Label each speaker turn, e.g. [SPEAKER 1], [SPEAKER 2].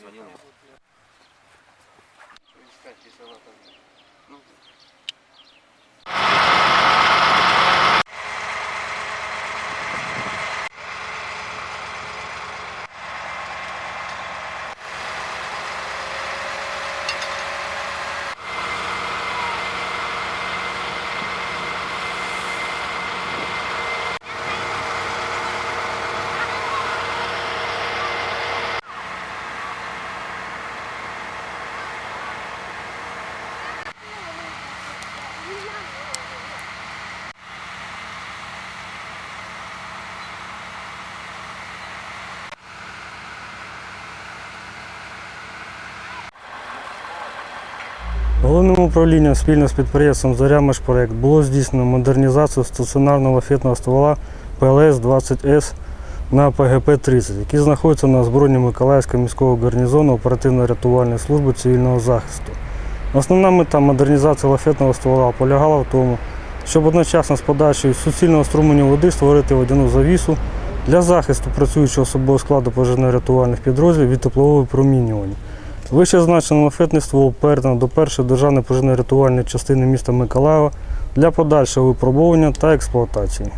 [SPEAKER 1] Звонил. Искать, если она там.
[SPEAKER 2] Ну, Головним управлінням спільно з підприємством Зоря Межпроект було здійснено модернізацію стаціонарного лафетного ствола ПЛС-20С на ПГП-30, який знаходиться на озброєнні Миколаївського міського гарнізону оперативно-рятувальної служби цивільного захисту. Основна мета модернізації лафетного ствола полягала в тому, щоб одночасно з подачею суцільного струменю води створити водяну завісу для захисту працюючого особового складу пожежно-рятувальних підрозділів від теплового випромінювання. Вище зазначене лафетний ствол передано до першої державної пожежно-рятувальної частини міста Миколаєва для подальшого випробування та експлуатації.